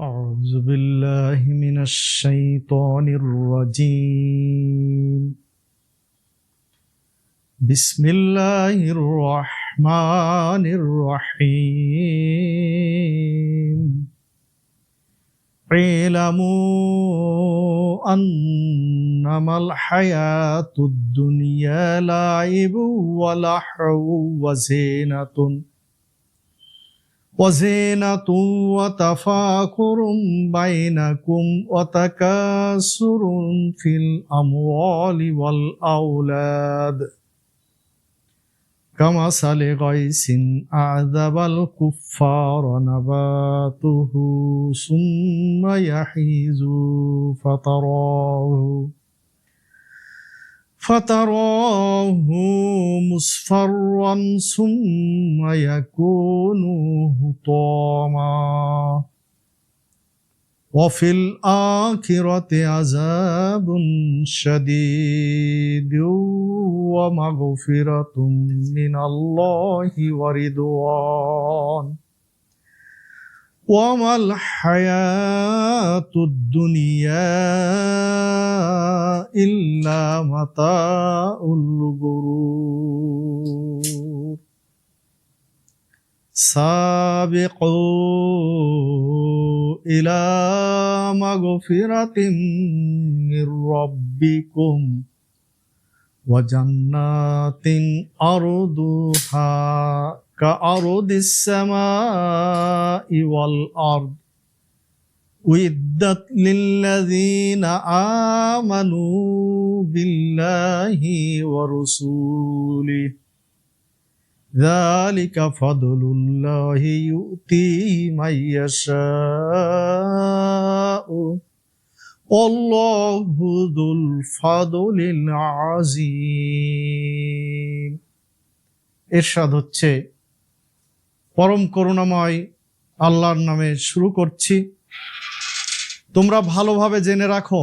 أعوذ بالله من الشيطان الرجيم. بسم الله الرحمن الرحيم. اعلموا أنما الحياة الدنيا لعب ولحو وزينة. وزينة وتفاخر بينكم وتكاثر في الأموال والأولاد. كمثل غيث أعذب الكفار نباته ثم يحيز فتراه فتراه مصفرا ثم يكون هطاما. وفي الآخرة عذاب شديد ومغفرة من الله ورضوان. وما الحياة الدنيا إلا متاع الغرور. سابقوا إلى مغفرة من ربكم وجنات أرضها كأرض السماء والأرض أعدت للذين آمنوا بالله ورسوله ذلك فضل الله يؤتي من يشاء والله ذو الفضل العظيم এরশাদ হচ্ছে পরম করুণাময় আল্লাহর নামে শুরু করছি। তোমরা ভালোভাবে জেনে রাখো,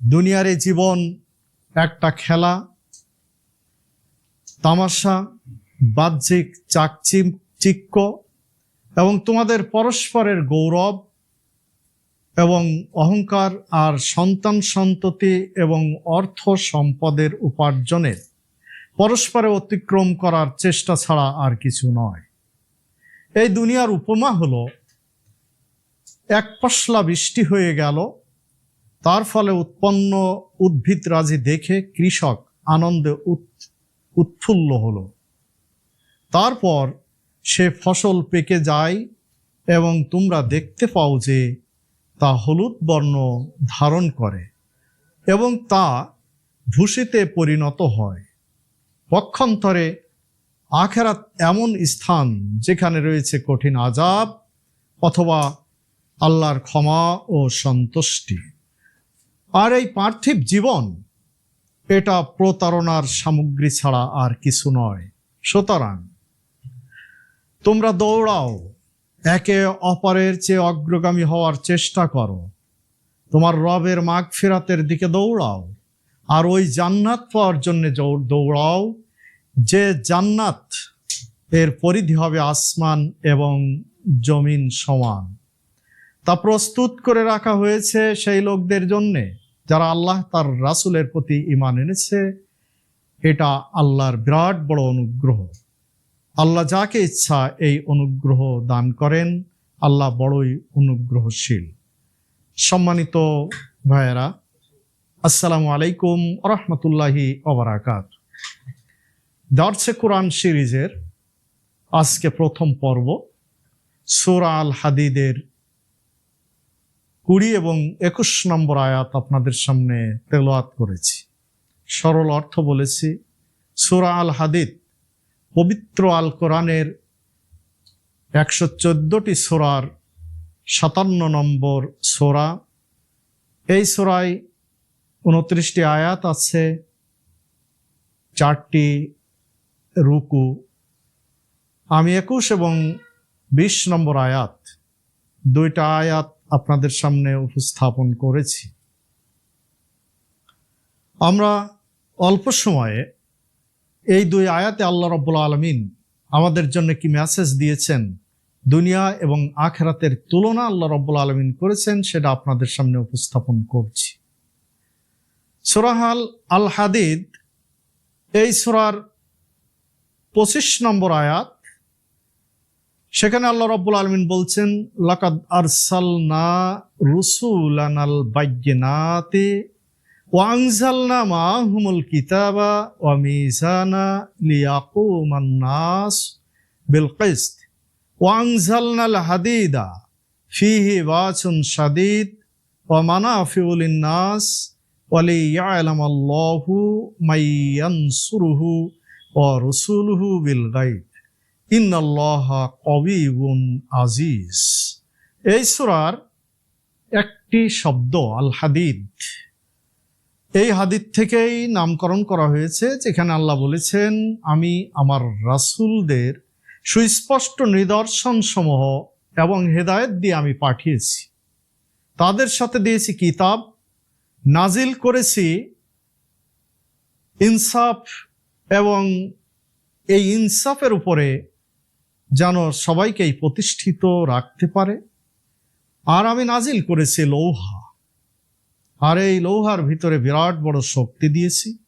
দুনিয়ার এই জীবন একটা খেলা, তামাশা, বাহ্যিক চাকচিক্য এবং তোমাদের পরস্পরের গৌরব এবং অহংকার আর সন্তান সন্ততি এবং অর্থ সম্পদের উপার্জনের। পরস্পরে অতিক্রম করার চেষ্টা ছাড়া আর কিছু নয়। এই দুনিয়ার উপমা হলো, এক পশলা বৃষ্টি হয়ে গেল, তার ফলে উৎপন্ন উদ্ভিদ রাজি দেখে কৃষক আনন্দে উৎফুল্ল হলো। তারপর সে ফসল পেকে যায় এবং তোমরা দেখতে পাও যে তা হলুদ বর্ণ ধারণ করে এবং তা ভূষিতে পরিণত হয়। পক্ষান্তরে আখেরাত এমন স্থান যেখানে রয়েছে কঠিন আজাব অথবা আল্লাহর ক্ষমা ও সন্তুষ্টি। আর এই পার্থিব জীবন, এটা প্রতারণার সামগ্রী ছাড়া আর কিছু নয়। সুতরাং তোমরা দৌড়াও, একে অপরের চেয়ে অগ্রগামী হওয়ার চেষ্টা করো। তোমার রবের মাগ ফেরাতের দিকে দৌড়াও, আর ওই জান্নাত পাওয়ার জন্য দৌড়াও। যে জান্নাত এর পরিধি হবে আসমান এবং জমিন সমান। তা প্রস্তুত করে রাখা হয়েছে সেই লোকদের জন্যে যারা আল্লাহ তার রাসুলের প্রতি ইমান এনেছে। এটা আল্লাহর বিরাট বড় অনুগ্রহ। আল্লাহ যাকে ইচ্ছা এই অনুগ্রহ দান করেন। আল্লাহ বড়ই অনুগ্রহশীল। সম্মানিত ভাইয়েরা, আসসালামু আলাইকুম রহমতুল্লাহি অবরাকাত দর্শে কোরআন সিরিজের আজকে প্রথম পর্ব, সোরা আল হাদিদের কুড়ি এবং একুশ নম্বর আয়াত আপনাদের সামনে তেলোয়াত করেছি। সরল অর্থ বলেছি, সোরা আল হাদিদ পবিত্র আল কোরআনের একশো চোদ্দটি সোরার সাতান্ন নম্বর সোরা। এই সোরায় উনত্রিশটি আয়াত আছে, চারটি রুকু। আমি একুশ এবং বিশ নম্বর আয়াত। দুইটা আয়াত আপনাদের সামনে উপস্থাপন করেছি। আমরা অল্প সময়ে এই দুই আয়াতে আল্লাহ রব্বুল আলমিন আমাদের জন্য কি মেসেজ দিয়েছেন দুনিয়া এবং আখেরাতের তুলনা আল্লাহ রব্বুল আলমিন করেছেন সেটা আপনাদের সামনে উপস্থাপন করছি। সুরাহাল আল হাদিদ এই সুরার পঁচিশ নম্বর আয়াত, সেখানে আল্লাহ রব্বুল আলমিন বলছেন, লাকাদ আরসালনা রুসুলানাল বাইনাতে ওয়াংজালনা মাহুমুল কিতাবা ওয়া মিজানা লিয়াকুমান নাস বিল কিসত ওয়াংজালনাল হাদিদা ফিহি বাছুন শাদীদ ওয়া মানাফিউল নাস ওয়া লিয়ালামাল্লাহু মাইয়ানসুরুহু রসুলহু বিল আজিজ। এই সুরার একটি শব্দ, আল হাদিদ। এই হাদিদ থেকেই নামকরণ করা হয়েছে, যেখানে আল্লাহ বলেছেন, আমি আমার রাসুলদের সুস্পষ্ট নিদর্শন সমূহ এবং হেদায়ত দিয়ে আমি পাঠিয়েছি। তাদের সাথে দিয়েছি কিতাব, নাজিল করেছি ইনসাফ এবং এই ইনসাফের উপরে যেন সবাইকেই প্রতিষ্ঠিত রাখতে পারে। আর আমি নাজিল করেছি লৌহা। আর এই লৌহার ভিতরে বিরাট বড় শক্তি দিয়েছি।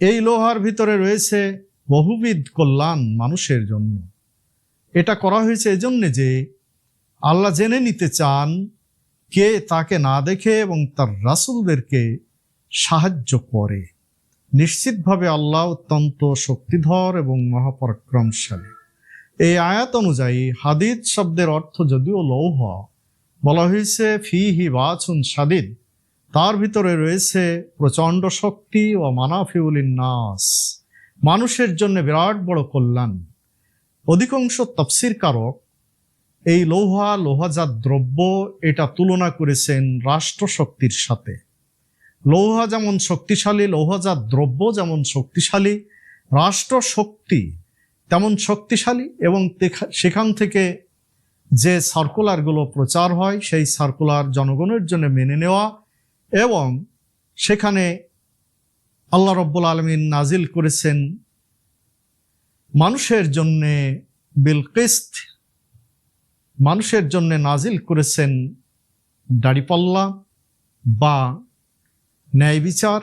এই লোহার ভিতরে রয়েছে বহুবিধ কল্যাণ মানুষের জন্য। এটা করা হয়েছে এজন্যে যে আল্লাহ জেনে নিতে চান কে তাকে না দেখে এবং তার রাসুলদেরকে সাহায্য করে। নিশ্চিতভাবে আল্লাহ অত্যন্ত শক্তিধর এবং মহাপরাক্রমশালী। এই আয়াত অনুযায়ী হাদিদ শব্দের অর্থ যদিও লৌহ, বলা হয়েছে ফি হি বাছুন সাদিদ তার ভিতরে রয়েছে প্রচণ্ড শক্তি ও মানাফিউল নাস মানুষের জন্য বিরাট বড় কল্যাণ। অধিকাংশ তফসির কারক এই লৌহা, লোহাজাত দ্রব্য এটা তুলনা করেছেন রাষ্ট্রশক্তির সাথে। লৌহা যেমন শক্তিশালী, লৌহজাত দ্রব্য যেমন শক্তিশালী রাষ্ট্র শক্তি তেমন শক্তিশালী এবং সেখান থেকে যে সার্কুলারগুলো প্রচার হয়, সেই সার্কুলার জনগণের জন্য মেনে নেওয়া এবং সেখানে আল্লাহ রব্বুল আলমিন নাজিল করেছেন মানুষের জন্যে বিলকিস্ত মানুষের জন্যে নাজিল করেছেন দাড়িপাল্লা বা ন্যায় বিচার।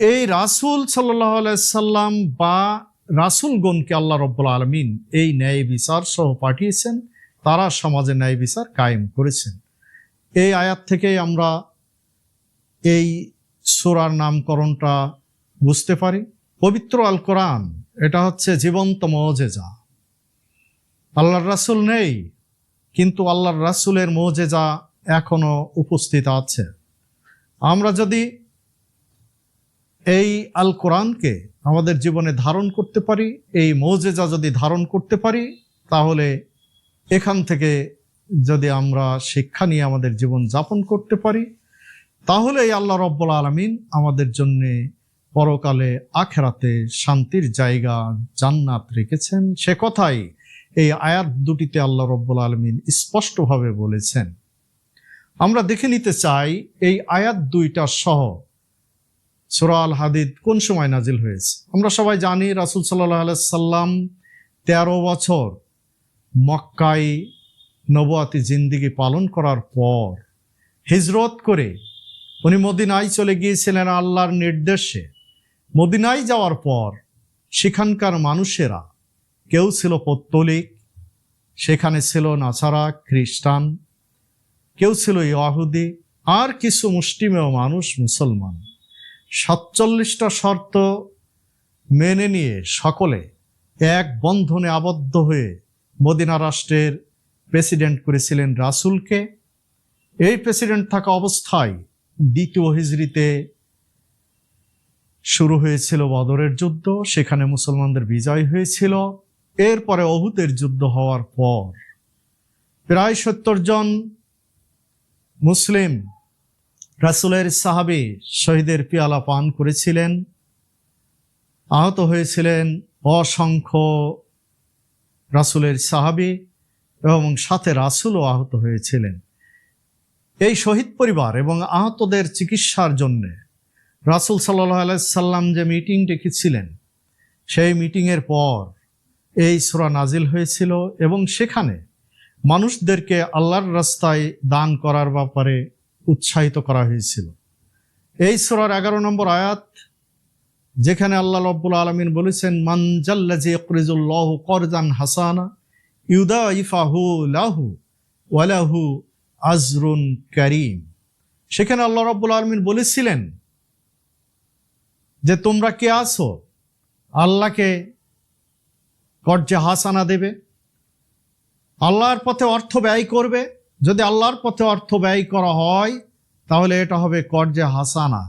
এই রাসুল সাল্লাহ সাল্লাম বা রাসুলগণকে আল্লাহ রব্বুল আলমিন এই ন্যায় বিচার সহ পাঠিয়েছেন। তারা সমাজে ন্যায় বিচার কায়েম করেছেন। এই আয়াত থেকে আমরা এই সুরার নামকরণটা বুঝতে পারি। পবিত্র আল কোরআন এটা হচ্ছে জীবন্ত মজেজা। আল্লাহর রাসুল নেই, কিন্তু আল্লাহর রাসুলের মজেজা এখনও উপস্থিত আছে। আমরা যদি এই আল কোরআনকে আমাদের জীবনে ধারণ করতে পারি, এই মৌজেজা যদি ধারণ করতে পারি, তাহলে এখান থেকে যদি আমরা শিক্ষা নিয়ে আমাদের জীবন যাপন করতে পারি, তাহলে এই আল্লাহ রব্বুল আলমিন আমাদের জন্যে পরকালে আখেরাতে শান্তির জায়গা জান্নাত রেখেছেন। সে কথাই এই আয়াত দুটিতে আল্লাহ রব্বুল আলমিন স্পষ্টভাবে বলেছেন। আমরা দেখে নিতে চাই এই আয়াত দুইটা সহ। সুরা আল হাদিদ কোন সময় নাজিল হয়েছে? আমরা সবাই জানি রাসুল সাল্লাহ সাল্লাম তেরো বছর মক্কায় নবাতি জিন্দিগি পালন করার পর হিজরত করে উনি মদিনায় চলে গিয়েছিলেন আল্লাহর নির্দেশে। মদিনায় যাওয়ার পর সেখানকার মানুষেরা কেউ ছিল পত্তলিক, সেখানে ছিল নাসারা, খ্রিস্টান কেউ ছিল ইয়াহুদি আর কিছু মুষ্টিমেয় মানুষ মুসলমান। সাতচল্লিশটা শর্ত মেনে নিয়ে সকলে এক বন্ধনে আবদ্ধ হয়ে মদিনা রাষ্ট্রের প্রেসিডেন্ট করেছিলেন রাসুলকে। এই প্রেসিডেন্ট থাকা অবস্থায় দ্বিতীয় হিজড়িতে শুরু হয়েছিল বদরের যুদ্ধ, সেখানে মুসলমানদের বিজয় হয়েছিল। এরপরে অহুতের যুদ্ধ হওয়ার পর প্রায় সত্তর জন মুসলিম রাসুলের সাহাবি শহীদের পিয়ালা পান করেছিলেন। আহত হয়েছিলেন অসংখ্য রাসুলের সাহাবি এবং সাথে রাসুলও আহত হয়েছিলেন। এই শহীদ পরিবার এবং আহতদের চিকিৎসার জন্যে রাসুল সাল্লাহ আলাইসাল্লাম যে মিটিং ডেকেছিলেন, সেই মিটিংয়ের পর এই সুরা নাজিল হয়েছিল এবং সেখানে মানুষদেরকে আল্লাহর রাস্তায় দান করার ব্যাপারে উৎসাহিত করা হয়েছিল। এই সুরার এগারো নম্বর আয়াত, যেখানে আল্লাহ রব্বুল আলমিন বলেছেন ইকরিজুল্লাহ করজান হাসানা ইউদা ইফাহু লাহু ওয়ালাহু আজরুন করিম। সেখানে আল্লাহ রব্বুল আলমিন বলেছিলেন যে, তোমরা কে আসো আল্লাহকে কর্জে হাসানা দেবে আল্লাহর পথে অর্থ ব্যয় করবে। যদি আল্লাহর পথে অর্থ ব্যয় করা হয়, তাহলে এটা হবে কর্জে হাসানা।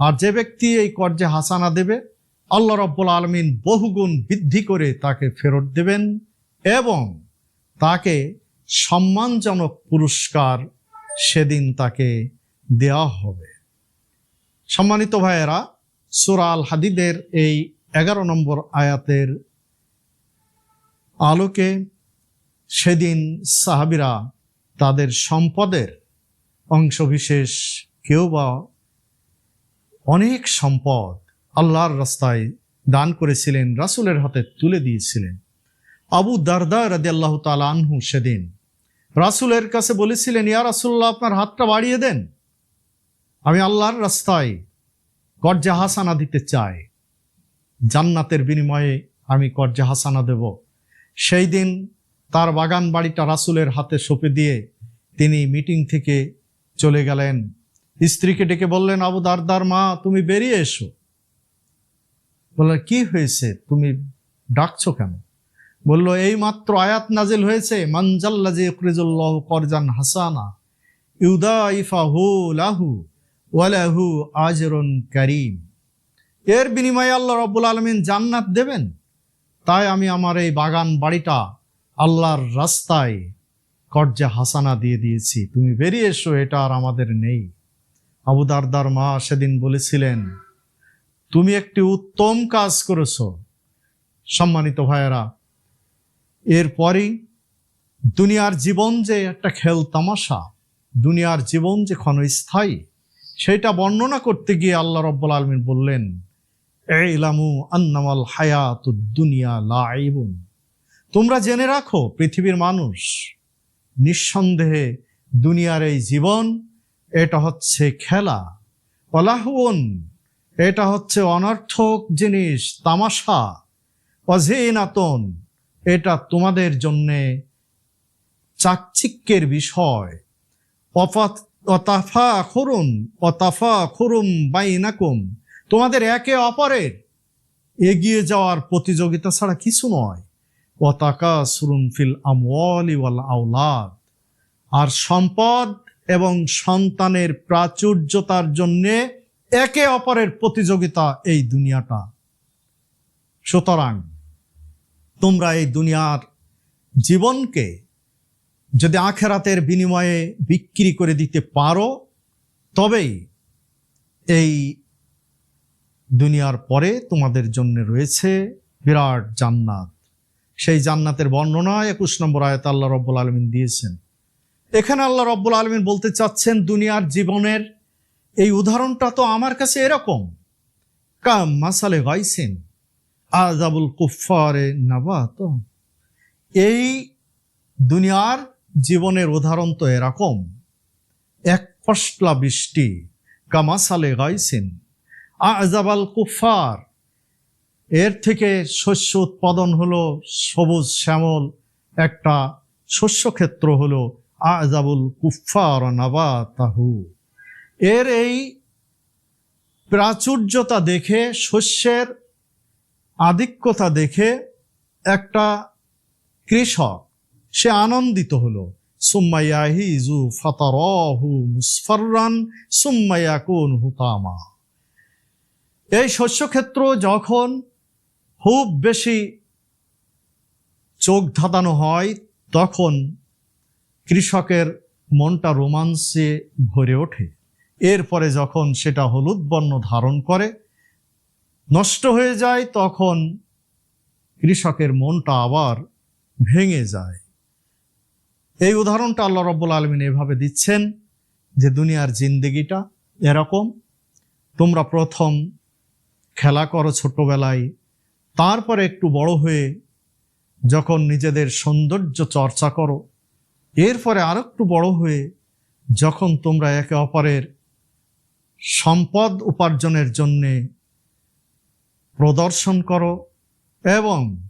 আর যে ব্যক্তি এই কর্জে হাসানা দেবে, আল্লাহ রব্বুল আলমিন বহুগুণ বৃদ্ধি করে তাকে ফেরত দেবেন এবং তাকে সম্মানজনক পুরস্কার সেদিন তাকে দেওয়া হবে। সম্মানিত ভাইয়েরা সুরাল হাদিদের এই এগারো নম্বর আয়াতের আলোকে সেদিন সাহাবিরা তাদের সম্পদের অংশবিশেষ কেউ বা অনেক সম্পদ আল্লাহর রাস্তায় দান করেছিলেন, রাসুলের হাতে তুলে দিয়েছিলেন। আবু দারদা রাদি আল্লাহ আনহু সেদিন রাসুলের কাছে বলেছিলেন, ইয়া রাসুল্লাহ আপনার হাতটা বাড়িয়ে দেন। আমি আল্লাহর রাস্তায় কর্জা হাসানা দিতে চাই। জান্নাতের বিনিময়ে আমি কর্জা হাসানা দেব। সেই দিন তার বাগান বাড়িটা রাসুলের হাতে সঁপে দিয়ে তিনি মিটিং থেকে চলে গেলেন। স্ত্রীকে ডেকে বললেন, আবু দারদার মা, তুমি বেরিয়ে এসো। বললেন, কি হয়েছে? তুমি ডাকছো কেন? বলল, এই মাত্র আয়াত নাজিল হয়েছে মানজাল্লাজি ইকরিজুল্লাহ করজান হাসানা ইউদা ইফা হু লাহু ওয়ালাহু আজরুন করিম। এর বিনিময়ে আল্লাহ রব্বুল আলমিন জান্নাত দেবেন। তাই আমি আমার এই বাগান বাড়িটা আল্লাহর রাস্তায় কর্জা হাসানা দিয়ে দিয়েছি। তুমি বেরিয়ে এসো, এটা আর আমাদের নেই। আবু দারদার মা সেদিন বলেছিলেন, তুমি একটি উত্তম কাজ করেছ। সম্মানিত ভাইয়েরা, এরপরই দুনিয়ার জীবন যে একটা খেল তামাশা, দুনিয়ার জীবন যে ক্ষণস্থায়ী, সেটা বর্ণনা করতে গিয়ে আল্লাহ রব্বুল আলমিন বললেন ইলামু আন্নামাল হায়াত দুনিয়া লাইবুন তোমরা জেনে রাখো, পৃথিবীর মানুষ নিঃসন্দেহে দুনিয়ার এই জীবন, এটা হচ্ছে খেলা। অলাহন এটা হচ্ছে অনর্থক জিনিস, তামাশা। অজেনাতন, এটা তোমাদের জন্যে চাকচিক্যের বিষয়। অতাফা খরুন, অতাফা খরুম বাইনাকুম। তোমাদের একে অপরের এগিয়ে যাওয়ার প্রতিযোগিতা ছাড়া কিছু নয়। সুরুন ফিল আমওয়ালি আর সম্পদ এবং সন্তানের প্রাচুর্যতার জন্যে একে অপরের প্রতিযোগিতা এই দুনিয়াটা। সুতরাং তোমরা এই দুনিয়ার জীবনকে যদি আখেরাতের বিনিময়ে বিক্রি করে দিতে পারো, তবেই এই দুনিয়ার পরে তোমাদের জন্য রয়েছে বিরাট জান্নাত। সেই জান্নাতের বর্ণনা একুশ নম্বর আয়ত আল্লাহ রব্বুল আলমিন দিয়েছেন। এখানে আল্লাহ রব্বুল আলমিন বলতে চাচ্ছেন, দুনিয়ার জীবনের এই উদাহরণটা তো আমার কাছে এরকম। কাম মাসালে গাইছেন আজাবুল কুফারে নাবাত এই দুনিয়ার জীবনের উদাহরণ তো এরকম। এক ফসলা বৃষ্টি কামাসালে গাইছেন আজাবাল কুফার এর থেকে শস্য উৎপাদন হলো সবুজ শ্যামল, একটা শস্যক্ষেত্র হলো আজাবুল কুফার নাবাতাহু। এর এই প্রাচুর্যতা দেখে, শস্যের আধিক্যতা দেখে একটা কৃষক, সে আনন্দিত হলো। সুম্মাইয়াহি ইজু ফাতারহু মুসফাররান সুম্মাইয়াকুন হুতামা এই শস্যক্ষেত্র যখন খুব বেশি চোখ ধাঁধানো হয়, তখন কৃষকের মনটা রোমাঞ্চে ভরে ওঠে। এরপরে যখন সেটা হলুদ বর্ণ ধারণ করে, নষ্ট হয়ে যায়, তখন কৃষকের মনটা আবার ভেঙে যায়। এই উদাহরণটা আল্লাহ রব্বুল আলমিন এভাবে দিচ্ছেন যে দুনিয়ার জিন্দেগিটা এরকম, তোমরা প্রথম খেলা করো ছোটবেলায় তারপরে একটু বড় হয়ে যখন নিজেদের সৌন্দর্য চর্চা করো, এরপরে আর একটু বড় হয়ে যখন তোমরা একে অপরের সম্পদ উপার্জনের জন্যে প্রদর্শন করো এবং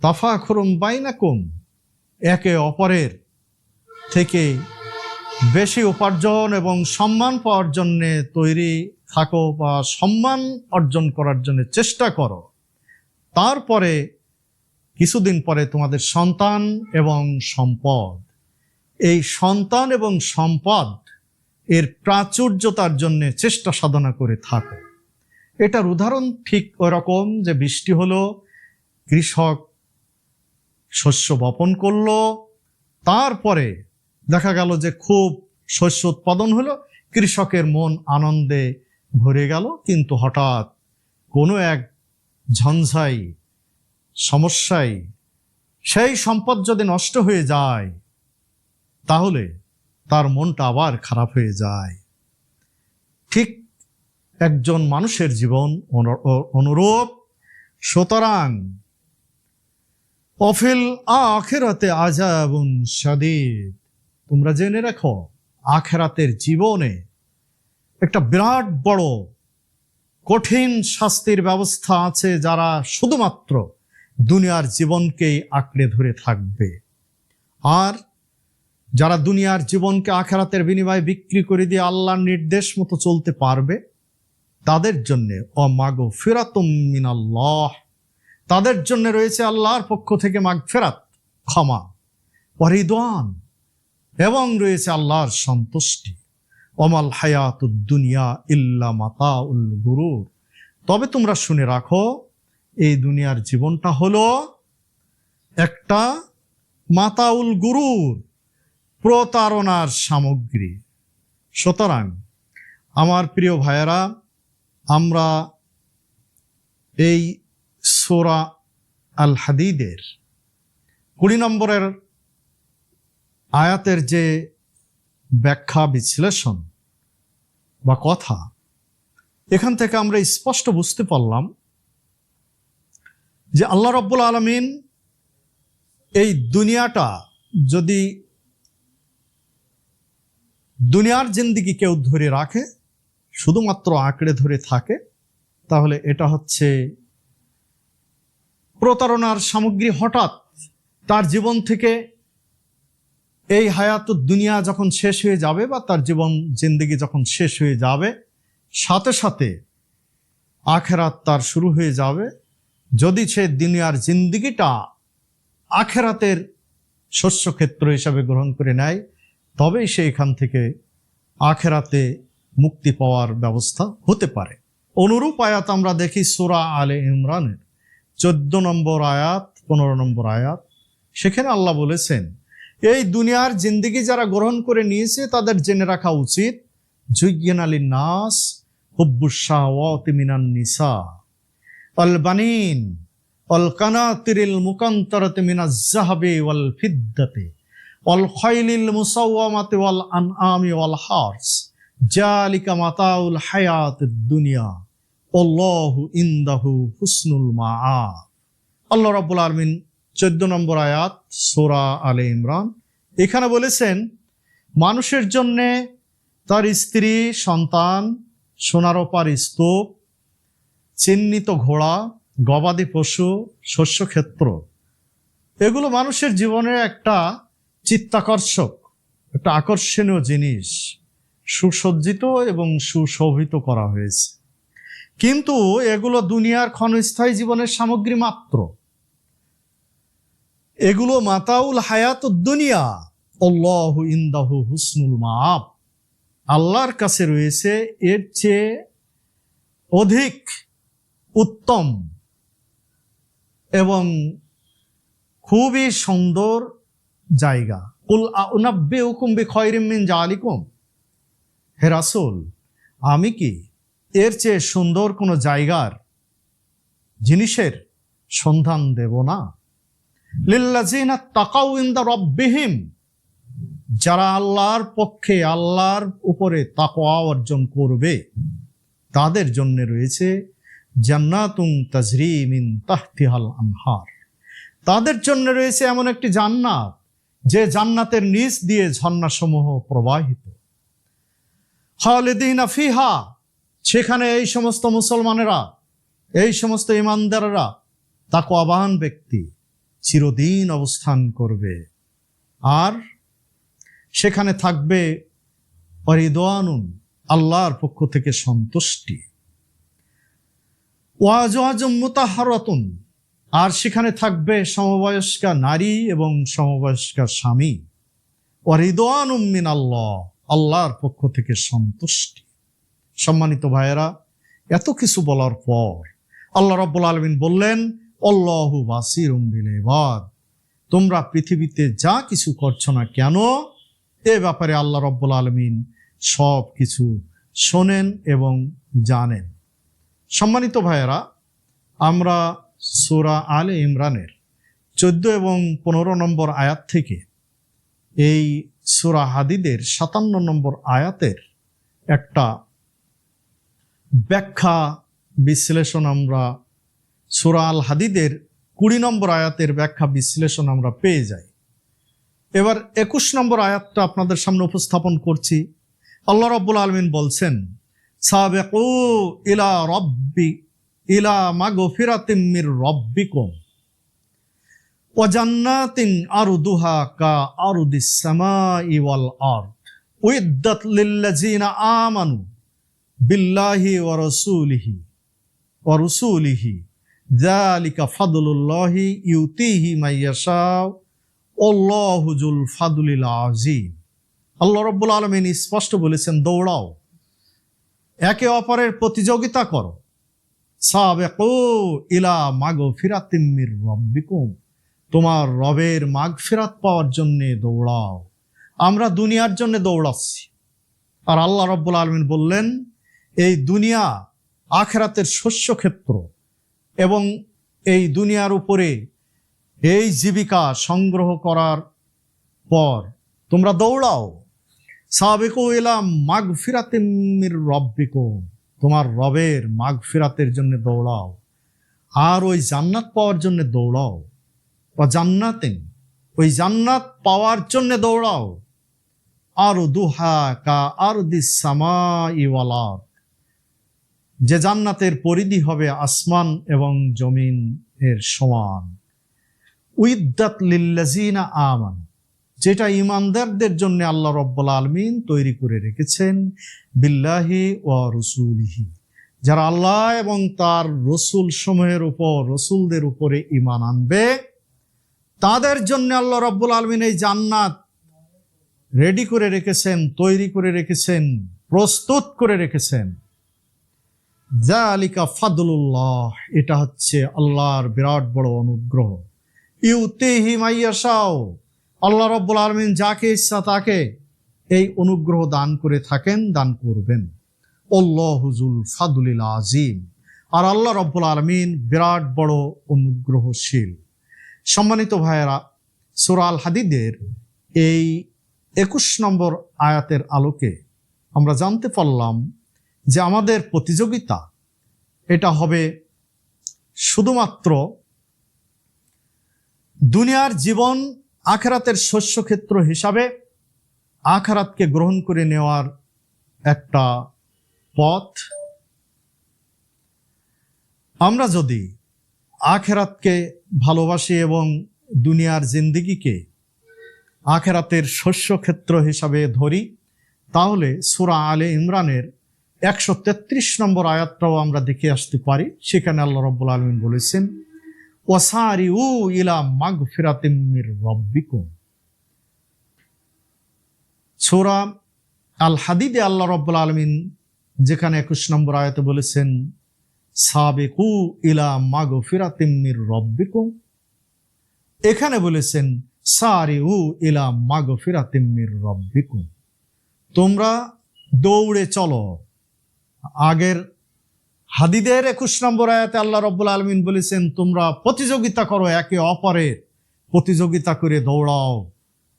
তাফা খুরুম বাইনাকুম একে অপরের থেকে বেশি উপার্জন এবং সম্মান পাওয়ার জন্যে তৈরি থাকো বা সম্মান অর্জন করার জন্য চেষ্টা করো। তারপরে কিছুদিন পরে তোমাদের সন্তান এবং সম্পদ। এই সন্তান এবং সম্পদ এর প্রাচুর্যতার জন্য চেষ্টা সাধনা করে থাকো। এটার উদাহরণ ঠিক ওরকম যে বৃষ্টি হলো, কৃষক শস্য বপন করল, তারপরে দেখা গেল যে খুব শস্য উৎপাদন হলো, কৃষকের মন আনন্দে ভরে গেল, কিন্তু হঠাৎ কোনো এক ঝঞ্ঝাই সমস্যায় সেই সম্পদ যদি নষ্ট হয়ে যায়, তাহলে তার মনটা আবার খারাপ হয়ে যায়। ঠিক একজন মানুষের জীবন অনু- অনুরূপ। সুতরাং অফিল আখেরাতে আজাবুন সাদিদ তোমরা জেনে রাখো, আখেরাতের জীবনে একটা বিরাট বড় কঠিন শাস্তির ব্যবস্থা আছে যারা শুধুমাত্র দুনিয়ার জীবনকেই আঁকড়ে ধরে থাকবে। আর যারা দুনিয়ার জীবনকে আখেরাতের বিনিময়ে বিক্রি করে দিয়ে আল্লাহর নির্দেশ মতো চলতে পারবে, তাদের জন্যে অমাগো ফেরাতুম মিনাল্লাহ। তাদের জন্য রয়েছে আল্লাহর পক্ষ থেকে মাগ ফেরাত ক্ষমা পরিদান এবং রয়েছে আল্লাহর সন্তুষ্টি। অমাল হায়াতুদ দুনিয়া ইল্লা মাতা উল গুরুর। তবে তোমরা শুনে রাখো, এই দুনিয়ার জীবনটা হলো একটা মাতাউল গুরুর প্রতারণার সামগ্রী। সুতরাং, আমার প্রিয় ভাইয়েরা, আমরা এই সোরা আল হাদিদের কুড়ি নম্বরের আয়াতের যে ব্যাখ্যা, বিশ্লেষণ বা কথা, এখান থেকে আমরা স্পষ্ট বুঝতে পারলাম যে আল্লাহ রব্বুল আলমিন এই দুনিয়াটা যদি দুনিয়ার জিন্দিগি কেউ ধরে রাখে, শুধুমাত্র আঁকড়ে ধরে থাকে, তাহলে এটা হচ্ছে প্রতারণার সামগ্রী হঠাৎ তার জীবন থেকে এই হায়াত দুনিয়া যখন শেষ হয়ে যাবে বা তার জীবন জিন্দিগি যখন শেষ হয়ে যাবে, সাথে সাথে আখেরাত তার শুরু হয়ে যাবে। যদি সে দুনিয়ার জিন্দিগিটা আখেরাতের শস্যক্ষেত্র হিসাবে গ্রহণ করে নেয়, তবেই সে এখান থেকে আখেরাতে মুক্তি পাওয়ার ব্যবস্থা হতে পারে। অনুরূপ আয়াত আমরা দেখি সুরা আলে ইমরানের। চোদ্দ নম্বর আয়াত, পনেরো নম্বর আয়াত। সেখানে আল্লাহ বলেছেন এই দুনিয়ার জিন্দিগি যারা গ্রহণ করে নিয়েছে, তাদের জেনে রাখা উচিত জুইয়িন আলী নাস মিনান নিসা অল বানিন অল কানাতিরিল মুকান্তরাতে মিনাজ জাহাবে ওয়াল ফিদ্দাতে অল খয়লিল মুসাওয়ামাতে ওয়াল আনআমি ওয়াল হার্স জালিকা মাতাউল হায়াত দুনিয়া অল্লাহু ইন্দাহু হুসনুল মা আল্লাহ রাব্বুল আলমিন চোদ্দ নম্বর আয়াত, সোরা আলে ইমরান। এখানে বলেছেন, মানুষের জন্যে তার স্ত্রী, সন্তান সোনারোপার স্তূপ, চিহ্নিত ঘোড়া, গবাদি পশু, শস্যক্ষেত্র, এগুলো মানুষের জীবনের একটা চিত্তাকর্ষক, একটা আকর্ষণীয় জিনিস। সুসজ্জিত এবং সুশোভিত করা হয়েছে। কিন্তু এগুলো দুনিয়ার ক্ষণস্থায়ী জীবনের সামগ্রী মাত্র। এগুলো মাতাউল হায়াত দুনিয়া। অল্লাহ ইন্দাহু হুসনুল মাপ আল্লাহর কাছে রয়েছে এর চেয়ে অধিক উত্তম এবং খুবই সুন্দর জায়গা। কুল আউনাব্বে হুকুম বি খয়রিমিন জালিকুম। হে রাসুল, আমি কি এর চেয়ে সুন্দর কোনো জায়গার জিনিসের সন্ধান দেব না? তাকাউ ইন যারা আল্লাহর পক্ষে আল্লাহর উপরে তাকোয়া অর্জন করবে, তাদের জন্য রয়েছে জান্নাতুন তাজরি মিন তাহতিহাল আনহার। তাদের জন্য রয়েছে এমন একটি জান্নাত, যে জান্নাতের নিচ দিয়ে ঝর্ণাসমূহ প্রবাহিত। খালিদিনা ফিহা, সেখানে এই সমস্ত মুসলমানেরা, এই সমস্ত ইমানদাররা তাকে আবাহন ব্যক্তি চিরদিন অবস্থান করবে। আর সেখানে থাকবে অরিদোয়ানুন আল্লাহর পক্ষ থেকে সন্তুষ্টি। ওয়াজম মুতাহারতুন, আর সেখানে থাকবে সমবয়স্কা নারী এবং সমবয়স্কা স্বামী। অরিদোয়ানুম মিন আল্লাহ আল্লাহর পক্ষ থেকে সন্তুষ্টি। সম্মানিত ভাইয়েরা, এত কিছু বলার পর আল্লাহ রব্বুল আলমিন বললেন অল্লাহু বাসির এবার তোমরা পৃথিবীতে যা কিছু করছ না কেন, এ ব্যাপারে আল্লাহ রব্বুল আলমিন সব কিছু শোনেন এবং জানেন। সম্মানিত ভাইয়েরা, আমরা সুরা আলে ইমরানের চোদ্দ এবং পনেরো নম্বর আয়াত থেকে এই সুরা হাদিদের সাতান্ন নম্বর আয়াতের একটা ব্যাখ্যা বিশ্লেষণ আমরা সুরা আল হাদিদের কুড়ি নম্বর আয়াতের ব্যাখ্যা বিশ্লেষণ আমরা পেয়ে যাই। এবার একুশ নম্বর আয়াতটা আপনাদের সামনে উপস্থাপন করছি। আল্লাহ রব্বুল আলমিন বলছেন, সাবেকু ইলা রব্বি, ইলা মাগফিরাতিম মির রব্বিকুম, ওয়া জান্নাতিন আরদুহা কা আরদিস সামাই ওয়াল আরদ, উইদ্দাত লিল্লাযিনা আমানু বিল্লাহি ওয়া রাসূলিহি ওয়া রাসূলিহি যালিকা ফাদলুল্লাহি ইউতিহি মাইয়াশাউ আল্লাহু জুল ফাদলিল আযীম আল্লাহ রব্বুল আলমিন স্পষ্ট বলেছেন, দৌড়াও। একে অপরের প্রতিযোগিতা করো। সাবেকু ইলা মাগো ফিরাতিম্মির রব্বিকুম। তোমার রবের মাগ ফেরাত পাওয়ার জন্যে দৌড়াও। আমরা দুনিয়ার জন্য দৌড়াচ্ছি। আর আল্লাহ রব্বুল আলমিন বললেন, এই দুনিয়া আখেরাতের শস্য ক্ষেত্র এবং এই দুনিয়ার উপরে এই জীবিকা সংগ্রহ করার পর তোমরা দৌড়াও। সাবেকু এলাম মাগ ফিরাতিমির রব্বিকো তোমার রবের মাগ ফিরাতের জন্য দৌড়াও। আর ওই জান্নাত পাওয়ার জন্য দৌড়াও। বা জান্নাতেন, ওই জান্নাত পাওয়ার জন্য দৌড়াও। আর দুহা কা আর দিসামা ইওয়ালার যে জান্নাতের পরিধি হবে আসমান এবং জমিন এর সমান। উইদ্দাত লিল্লাজিনা আমান, যেটা ইমানদারদের জন্য আল্লাহ রব্বুল আলমিন তৈরি করে রেখেছেন, বিল্লাহি ও রসুলিহি। যারা আল্লাহ এবং তার রসুল সমূহের উপর, রসুলদের উপরে ইমান আনবে, তাদের জন্য আল্লাহ রব্বুল আলমিন এই জান্নাত রেডি করে রেখেছেন, তৈরি করে রেখেছেন, প্রস্তুত করে রেখেছেন। যা আলিকা ফাদুল্লাহ এটা হচ্ছে আল্লাহর বিরাট বড় অনুগ্রহ। ইউতেহি মাইয়াশাও আল্লাহ রব্বুল আলমিন যাকে ইচ্ছা তাকে এই অনুগ্রহ দান করে থাকেন, দান করবেন। হুজুল ফাদুলিল আজিম আর আল্লাহ রব্বুল আলমিন বিরাট বড় অনুগ্রহশীল। সম্মানিত ভাইয়েরা সুরাল হাদিদের এই একুশ নম্বর আয়াতের আলোকে আমরা জানতে পারলাম যে আমাদের প্রতিযোগিতা, এটা হবে শুধুমাত্র দুনিয়ার জীবন আখেরাতের শস্যক্ষেত্র হিসাবে আখেরাতকে গ্রহণ করে নেওয়ার একটা পথ। আমরা যদি আখেরাতকে ভালোবাসি এবং দুনিয়ার জিন্দিগিকে আখেরাতের শস্যক্ষেত্র হিসাবে ধরি, তাহলে সুরা আলে ইমরানের একশো তেত্রিশ নম্বর আয়াতটাও আমরা দেখে আসতে পারি। সেখানে আল্লাহ রব্বুল আলমিন বলেছেন ওয়াসারি উ ইলা মাগ ফিরাতিমির রব্বিকুম। সোরা আল হাদিদে আল্লাহ রব্বুল আলমিন যেখানে একুশ নম্বর আয়াতে বলেছেন, সাবেকু ইলা মাগ ফিরাতিমির রব্বিকুম। এখানে বলেছেন সারি উ ইলা মাগ ফিরাতিমির রব্বিকুম। তোমরা দৌড়ে চলো। আগের হাদিদের একুশ নম্বর আয়াতে আল্লাহ রব্বুল আলমিন বলেছেন, তোমরা প্রতিযোগিতা করো, একে অপরের প্রতিযোগিতা করে দৌড়াও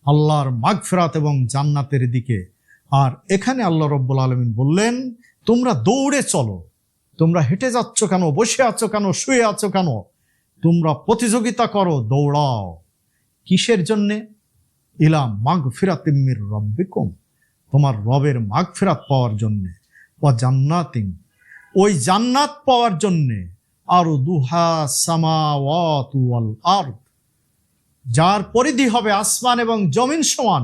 আল্লাহর মাগফেরাত এবং জান্নাতের দিকে। আর এখানে আল্লাহ রব্বুল আলমিন বললেন, তোমরা দৌড়ে চলো। তোমরা হেঁটে যাচ্ছ কেন? বসে আছো কেন? শুয়ে আছো কেন? তোমরা প্রতিযোগিতা করো, দৌড়াও। কিসের জন্যে? ইলাম মাগ ফিরাতিমির রব্বিকুম। তোমার রবের মাগ ফেরাত পাওয়ার জন্যে। ও জান্নাতিং ওই জান্নাত পাওয়ার জন্যে আরও দুহা সামাওয়াত ওয়াল আরদ। যার পরিধি হবে আসমান এবং জমিন সমান,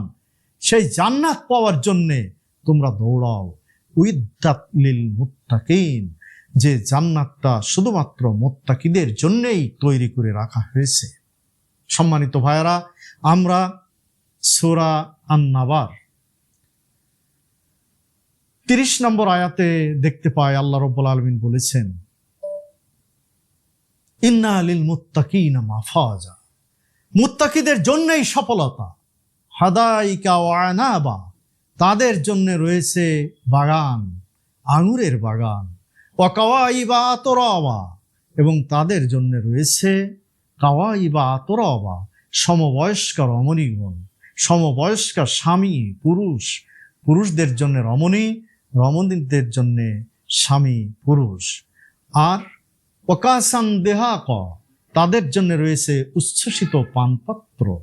সেই জান্নাত পাওয়ার জন্যে তোমরা দৌড়াও। উইদ্দাত লিল মুত্তাকিন, যে জান্নাতটা শুধুমাত্র মোত্তাকিদের জন্যেই তৈরি করে রাখা হয়েছে। সম্মানিত ভাইয়েরা, আমরা সুরা আন্নাবার তিরিশ নম্বর আয়াতে দেখতে পাই আল্লাহ রব্বুল আলমিন বলেছেন, ইন্না আলিল মুত্তাকিনা মাফাজা। মুত্তাকিদের জন্যই সফলতা। হাদাইকা ও আনাবা। তাদের জন্য রয়েছে বাগান, আঙুরের বাগান। ওয়াকাওয়াইবা আতরাবা। এবং তাদের জন্য রয়েছে কাওয়াইবা আতরাবা। সমবয়স্ক রমণীগণ সমবয়স্ক স্বামী, পুরুষ। পুরুষদের জন্য রমণী রমণীদের জন্য স্বামী পুরুষ। আর প্রকাশান দেহাক, তাদের জন্য রয়েছে উচ্ছ্বসিত পানপাত্র।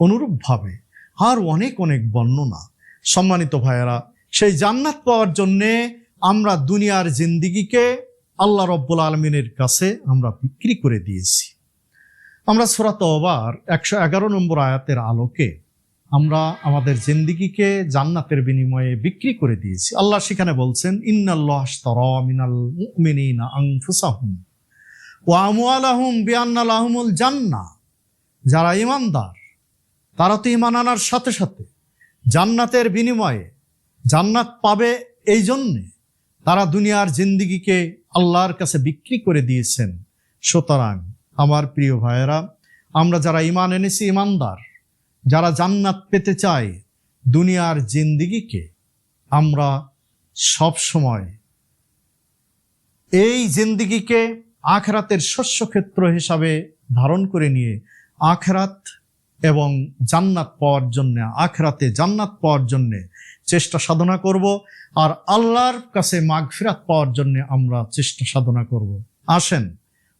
অনুরূপভাবে আর অনেক অনেক বর্ণনা। সম্মানিত ভাইয়েরা, সেই জান্নাত পাওয়ার জন্যে আমরা দুনিয়ার জিন্দিগিকে আল্লাহ রব্বুল আলমিনের কাছে আমরা বিক্রি করে দিয়েছি। আমরা সুরাত অবার একশো এগারো নম্বর আয়াতের আলোকে আমরা আমাদের জান্নাতের বিনিময়ে বিক্রি করে দিয়েছি। আল্লাহ সেখানে বলছেন, ইন্নাল্লাহ মিনাল যারা ইমানদার তারা তো ইমান আনার সাথে সাথে জান্নাতের বিনিময়ে জান্নাত পাবে এই জন্যে তারা দুনিয়ার জিন্দিগিকে আল্লাহর কাছে বিক্রি করে দিয়েছেন। সুতরাং, আমার প্রিয় ভাইয়েরা, আমরা যারা ইমান এনেছি ইমানদার যারা জান্নাত পেতে চাই দুনিয়ার জিন্দিগিকে, আমরা সব সময় এই জিন্দিগিকে আখরাতের শস্যক্ষেত্র হিসাবে ধারণ করে নিয়ে আখরাত এবং জান্নাত পাওয়ার জন্য, আখরাতে জান্নাত পাওয়ার জন্যে চেষ্টা সাধনা করব আর আল্লাহর কাছে মাগফিরাত পাওয়ার জন্য আমরা চেষ্টা সাধনা করব। আসেন,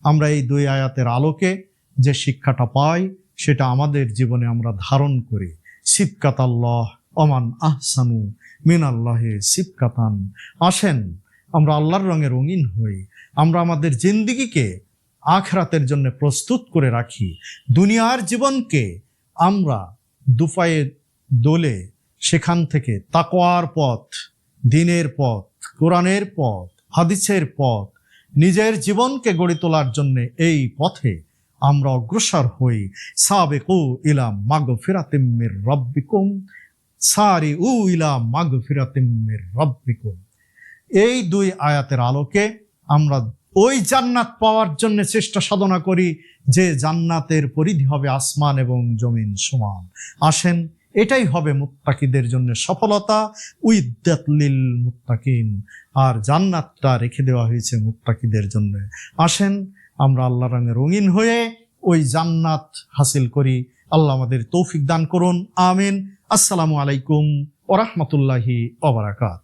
আমরা এই দুই আয়াতের আলোকে যে শিক্ষাটা পাই সেটা আমাদের জীবনে আমরা ধারণ করি। সিবকাত আল্লাহ অমান আহসানু মিন আল্লাহে সিবকাতান। আসেন, আমরা আল্লাহর রঙে রঙিন হই। আমরা আমাদের জিন্দিগিকে আখরাতের জন্য প্রস্তুত করে রাখি। দুনিয়ার জীবনকে আমরা দুপায়ে দোলে, সেখান থেকে তাকোয়ার পথ, দিনের পথ, কোরআনের পথ, হাদিসের পথ, নিজের জীবনকে গড়ে তোলার জন্য এই পথে আমরা অগ্রসর হই। সাবেকু ইলা মাগ ফিরাতিমের রব্বিকুম সারি উ ইলা মাগ ফিরাতিমের রব্বিকুম। এই দুই আয়াতের আলোকে আমরা ওই জান্নাত পাওয়ার জন্য চেষ্টা সাধনা করি যে জান্নাতের পরিধি হবে আসমান এবং জমিন সমান। আসেন, এটাই হবে মুত্তাকিদের জন্য সফলতা উইদ্দাতলিল মুত্তাকিন। আর জান্নাতটা রেখে দেওয়া হয়েছে মুত্তাকিদের জন্য। আসেন আমরা আল্লাহ রঙে রঙিন হয়ে ওই জান্নাত হাসিল করি। আল্লাহ আমাদের তৌফিক দান করুন। আমিন। আসসালামু আলাইকুম ওরহমতুল্লাহি ওবরাকাত